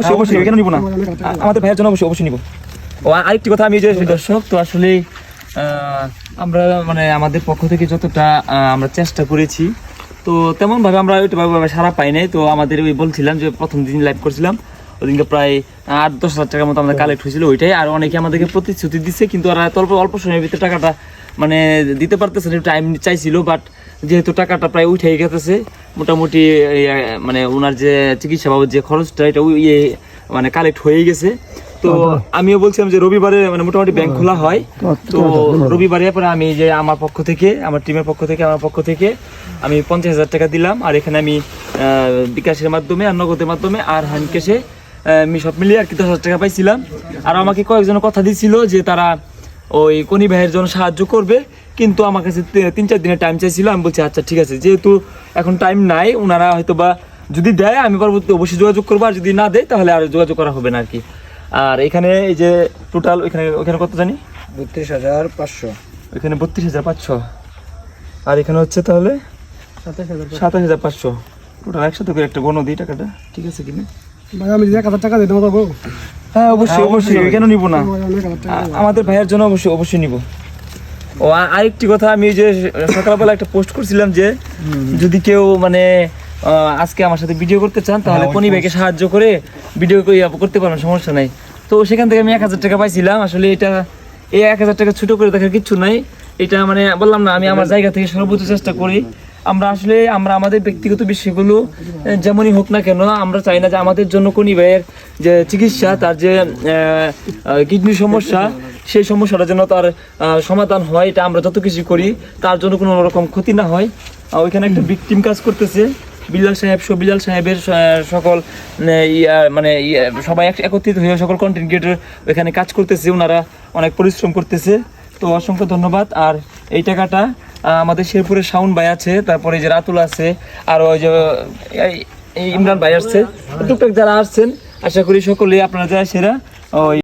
অবশ্যই অবশ্যই কেন নিব না? আমাদের ভাইয়ের জন্য অবশ্যই অবশ্যই নিব। ও আরেকটি কথা আমি যে দর্শক তো আসলে আমরা মানে আমাদের পক্ষ থেকে যতটা আমরা চেষ্টা করেছি তো তেমন ভাবে আমরা সারা পাই নাই। তো আমাদের ওই বলছিলাম যে প্রথম দিন লাইভ করছিলাম ওদিনকে প্রায় আট দশ হাজার টাকার মতো আমাদের কালেক্ট হয়েছিল ওইটাই আর অনেকে আমাদেরকে প্রতিশ্রুতি দিচ্ছে কিন্তু ওরা অল্প অল্প সময়ের ভিতরে টাকাটা মানে দিতে পারতেছে না টাইম চাইছিল বাট যেহেতু টাকাটা প্রায় উঠে গেছে মোটামুটি মানে ওনার যে চিকিৎসা বাবদ যে খরচটা এটা ইয়ে মানে কালেক্ট হয়ে গেছে। তো আমিও বলছিলাম যে রবিবারে মানে মোটামুটি ব্যাংক খোলা হয়। তো রবিবারে পরে আমি যে আমার পক্ষ থেকে আমার টিমের পক্ষ থেকে আমার পক্ষ থেকে আমি পঞ্চাশ হাজার টাকা দিলাম। আর এখানে আমি বিকাশের মাধ্যমে আর নগদের মাধ্যমে আর হ্যান্ডকেশে আমি সব মিলিয়ে আর কি দশ হাজার টাকা পাইছিলাম। আর আমাকে কয়েকজন কথা দিছিল যে তারা ওই কনি ভাইয়ের জন্য সাহায্য করবে কিন্তু আমার কাছে তিন চার দিনের টাইম চাইছিল আমি বলছি আচ্ছা ঠিক আছে যেহেতু এখন টাইম নাই ওনারা হয়তো বা যদি দেয় আমি পরবর্তী অবশ্যই যোগাযোগ করব আর যদি না দেয় তাহলে আর যোগাযোগ করা হবে না আর কি আর এখানে এই যে টোটাল ওইখানে ওইখানে কত জানি? বত্রিশ হাজার পাঁচশো। ওইখানে বত্রিশ হাজার পাঁচশো। আর এখানে হচ্ছে তাহলে? সাতাশ হাজার পাঁচশো। টোটাল একসাথে করে একটা গণ দিই টাকাটা। ঠিক আছে কিনা আমি এক হাজার টাকা দিতে পারব হ্যাঁ অবশ্যই অবশ্যই। কেন নিব না? আমাদের ভাইয়ের জন্য অবশ্যই অবশ্যই নিব। ও আরেকটি কথা আমি যে সকালবেলা একটা পোস্ট করছিলাম যে যদি কেউ মানে আজকে আমার সাথে ভিডিও করতে চান তাহলে হ্যাঁ, কনি ভাইকে সাহায্য করে ভিডিও করতে পারবেন সমস্যা নাই। তো সেখান থেকে আমি এক হাজার টাকা পাইছিলাম আসলে এটা এই এক হাজার টাকা ছোট করে দেখার কিচ্ছু নাই। এটা মানে বললাম না আমি আমার জায়গা থেকে সর্বোচ্চ চেষ্টা করি। আমরা আসলে, আমরা আমাদের ব্যক্তিগত বিষয়গুলো যেমনই হোক না কেন, আমরা চাই না যে আমাদের জন্য কনি ভাইয়ের যে চিকিৎসা, তার যে কিডনি সমস্যা, সেই সমস্যাটা যেন তার সমাধান হয়, এটা আমরা যত কিছু করি, তার জন্য কোনো রকম ক্ষতি না হয়। ওইখানে একটা বিগ টিম কাজ করতেছে, বিলাল সাহেব, সবিলাল সাহেবের সকল মানে সবাই এক- একত্রিত হয়ে সকল কন্টেন্ট ওইখানে কাজ করতেছে, ওনারা অনেক পরিশ্রম করতেছে। তো অসংখ্য ধন্যবাদ, আর এই টাকাটা আমাদের শেরপুরের শাউন ভাই আছে, তারপরে যে রাতুল আছে, আর ওই যে ইমরান ভাই আসছে। টুকটাক যারা আসছেন, আশা করি সকলে আপনারা যারা সেরা, ওই